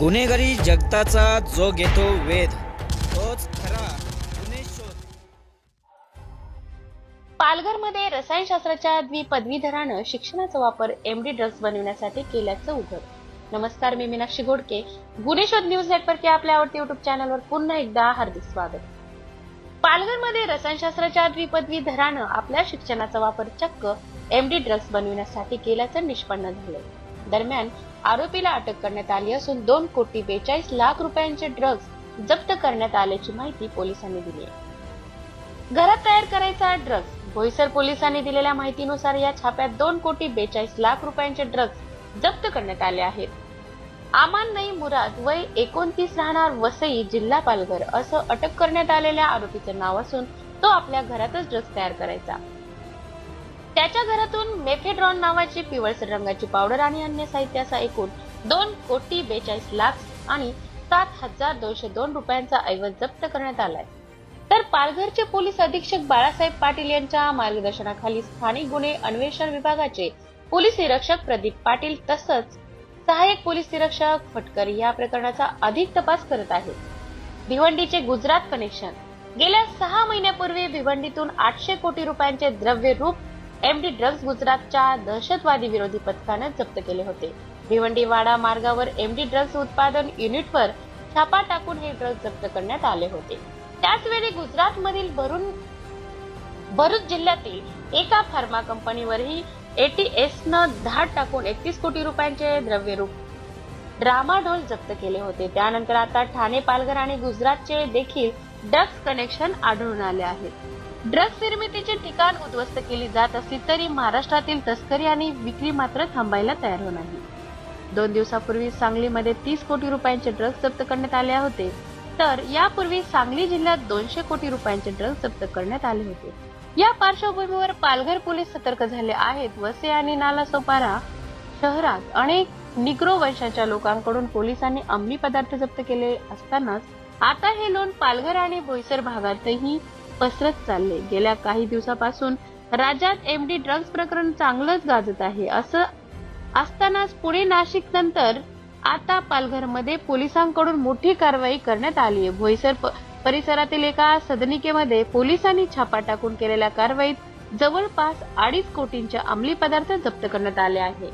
गुन्हेगारी जगताचा जो घेतो वेध तोच खरा गुन्हे शोध. पालघरमध्ये रसायनशास्त्राच्या द्विपदवीधरानं शिक्षणाचा वापर एमडी ड्रग्ज बनवण्यासाठी केल्याचं उघड. नमस्कार मी मीनाक्षी घोडके. गुन्हे शोध न्यूज नेटवर्क या आपल्या आवडत्या युट्यूब चॅनलवर पुन्हा एकदा हार्दिक स्वागत. पालघरमध्ये रसायनशास्त्राच्या द्विपदवीधरानं आपल्या शिक्षणाचा वापर चक्क एमडी ड्रग्ज बनविण्यासाठी केल्याचं निष्पन्न झालं दरम्यान आरोपीला अटक करण्यात आली असून दोन कोटी बेचाळीस लाख रुपयांचे ड्रग्ज जप्त करण्यात आल्याची माहिती पोलिसांनी दिली आहे. घरात तयार करायचा ड्रग्ज भोईसर पोलिसांनी दिलेल्या माहितीनुसार या छाप्यात दोन कोटी बेचाळीस लाख रुपयांचे ड्रग्ज जप्त करण्यात आले आहेत. आमान नई मुराद वय एकोणतीस राहणार वसई जिल्हा पालघर असं अटक करण्यात आलेल्या आरोपीचं नाव असून तो आपल्या घरातच ड्रग्ज तयार करायचा. त्याच्या घरातून मेफेड्रॉन नावाची पिवळसर रंगाची पावडर आणि अन्य साहित्याचा एकूण दोन कोटी बेचाळीस लाख आणि सात हजार दोनशे दोन रुपयांचा ऐवज जप्त करण्यात आलाय. तर पालघरचे पोलीस अधीक्षक बाळासाहेब पाटील यांच्या मार्गदर्शनाखाली स्थानिक गुन्हे अन्वेषण विभागाचे पोलीस निरीक्षक प्रदीप पाटील तसंच सहाय्यक पोलीस निरीक्षक फटकर या प्रकरणाचा अधिक तपास करत आहेत. भिवंडीचे गुजरात कनेक्शन गेल्या सहा महिन्यापूर्वी भिवंडीतून आठशे कोटी रुपयांचे द्रव्य रूप एमडी ड्रग्ज गुजरातच्या दहशतवादी विरोधी पथकानं जप्त केले होते. भिवंडी वाडा मार्गावर एमडी ड्रग्ज उत्पादन युनिटवर छापा टाकून हे ड्रग्ज जप्त करण्यात आले होते. त्याचवेळी गुजरात मधील भरून भरूच जिल्ह्यातील एका फार्मा कंपनीवरही एटीएस न धाड टाकून एकतीस कोटी रुपयांचे द्रव्यरूप ड्रामाडोल जप्त केले होते. त्यानंतर आता ठाणे पालघर आणि गुजरातचे देखील ड्रग्ज कनेक्शन आढळून आले आहेत. ड्रग्ज निर्मितीचे ठिकाण उद्ध्वस्त केली जात असली तरी महाराष्ट्रातील तस्करी आणि विक्री मात्र थांबायला तयार होणार नाही. दोन दिवसापूर्वी सांगलीमध्ये तीस कोटी रुपयांचे ड्रग्ज जप्त करण्यात आले होते. तर यापूर्वी सांगली जिल्ह्यात दोनशे कोटी रुपयांचे ड्रग्ज जप्त करण्यात आले होते. या पार्श्वभूमीवर पालघर पोलीस सतर्क झाले आहेत. वसे आणि नालासोपारा शहरात अनेक निग्रो वंशाच्या लोकांकडून पोलिसांनी अंमली पदार्थ जप्त केले असतानाच आता हे लोन पालघर आणि बोईसर भागातही पसरत चालले. गेल्या काही दिवसापासून राज्यात एमडी ड्रग्ज प्रकरण चांगलंच गाजत आहे. असं असतानाच पुणे नाशिक नंतर आता पालघरमध्ये पोलिसांकडून मोठी कारवाई करण्यात आली आहे. भोईसर प- परिसरातील एका सदनिकेमध्ये पोलिसांनी छापा टाकून केलेल्या कारवाईत जवळपास अडीच कोटींच्या अंमली पदार्थ जप्त करण्यात आले आहे.